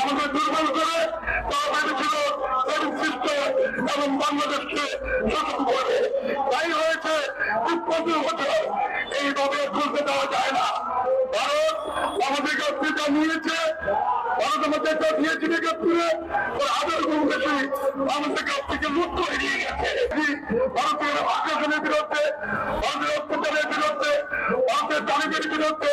আমাদের দুর্বল করে তারা ভেবেছিল এবং বাংলাদেশকে শোষণ করে তাই হয়েছে উৎপন্ন বছর এইভাবে খুলতে দেওয়া যায় না। ভারত আমাদের কাছ নিয়েছে। ভারত আমাদের কাছ নিয়েছে বিজ্ঞপ্তিরে ওর আদর গুণ বেশি থেকে গেছে। ভারতের আগ্রাসনের বিরুদ্ধে, ভারতের অত্যাচারের বিরুদ্ধে, ভারতের তালিমের বিরুদ্ধে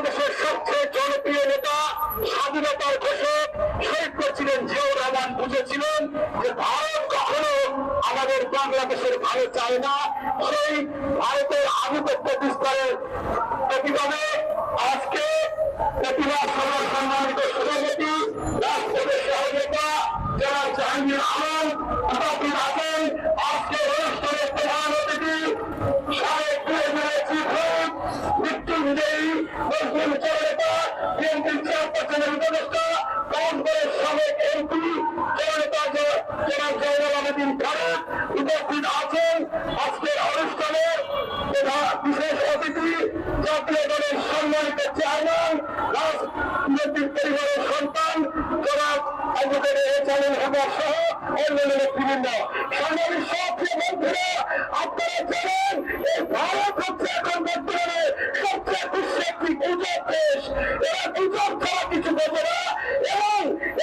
বাংলাদেশের সবচেয়ে জনপ্রিয় নেতা, স্বাধীনতার ঘোষক শহীদ করেছিলেন জিয়াউর রহমান, বুঝেছিলেন যে ভারত কখনো আমাদের বাংলাদেশের ভালো চায় না। সেই ভারতের আধিপত্য বিস্তারের প্রতিবাদে আজকে প্রতিবাদ সভার সম্মানিত সভাপতি রাষ্ট্রপতির সহযোগিতা যারা জাহাঙ্গীর আলম উপস্থিত আছেন আজকে অনুষ্ঠানের প্রধান অতিথি সাবেক প্রেসিডেন্ট চিফ হুইপ মুসলিম জননেতা বিএনপি চেয়ারপারসনের উপদেষ্টা কংগ্রেস সাবেক এমপি জননেতা জনাব জয়নাল আবেদিন আছেন। আজকের অনুষ্ঠানের বিশেষ অতিথি জাতীয় দলের সম্মানিত চেয়ারম্যান রাজনৈতিক পরিবারের সন্তান, জনাব এচালুল হকার সহ অন্যান্য নেতৃবৃন্দ। সংগ্রামী সবচেয়ে বন্ধুরা, আপনারা জানেন, এই ভারত হচ্ছে সবচেয়ে গুজব দেশ এরা কিছু বোঝে না।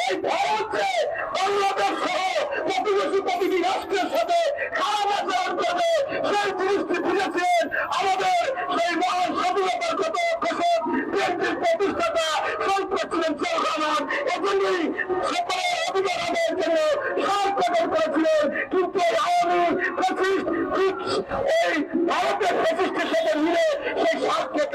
এই ভারত যে বাংলাদেশ সহ প্রতিবেশী প্রতিটি রাষ্ট্রের সাথে খারাপ আচরণ করবে সেই জিনিসটি বুঝেছেন। আমাদের সেই মহান স্বাধীনতার কত ঘোষক, বিএনপির প্রতিষ্ঠাতা শহীদ প্রেসিডেন্ট জিয়াউর রহমান এজন্যই জন্য সার প্রদান করেছিলেন। কিন্তু আওয়ামী ফ্যাসিস্ট, এই ভারতের ফ্যাসিস্টের সাথে মিলে সেই স্বার্থকে